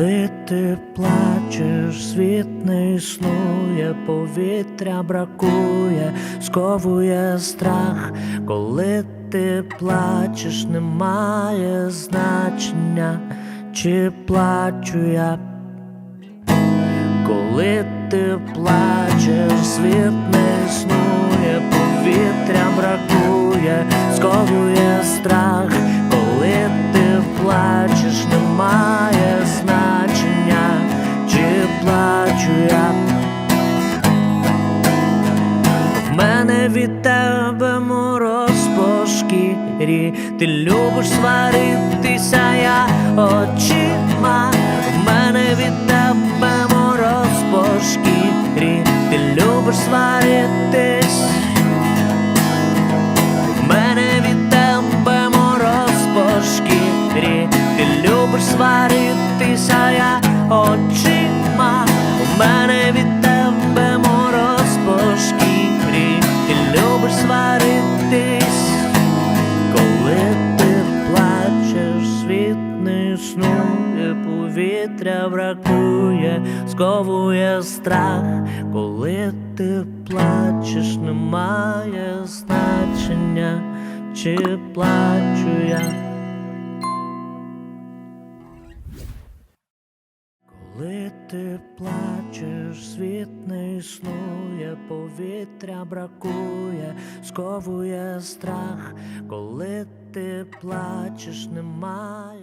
Коли ти плачеш, світ не існує, повітря бракує, сковує страх, коли ти плачеш, немає значення, чи плачу я. Коли ти плачеш, світ не існує, повітря бракує, сковує страх, від тебе мороз по шкірі, ти любиш сваритися, я очима. В мене від тебе мороз по шкірі, ти любиш сваритись. В мене від тебе мороз по шкірі, ти любиш сваритися, я очима. Існує, повітря бракує, сковує страх, коли ти плачеш, немає значення, чи плачу я. Коли ти плачеш, світ не існує, повітря бракує, сковує страх, коли ти плачеш, немає.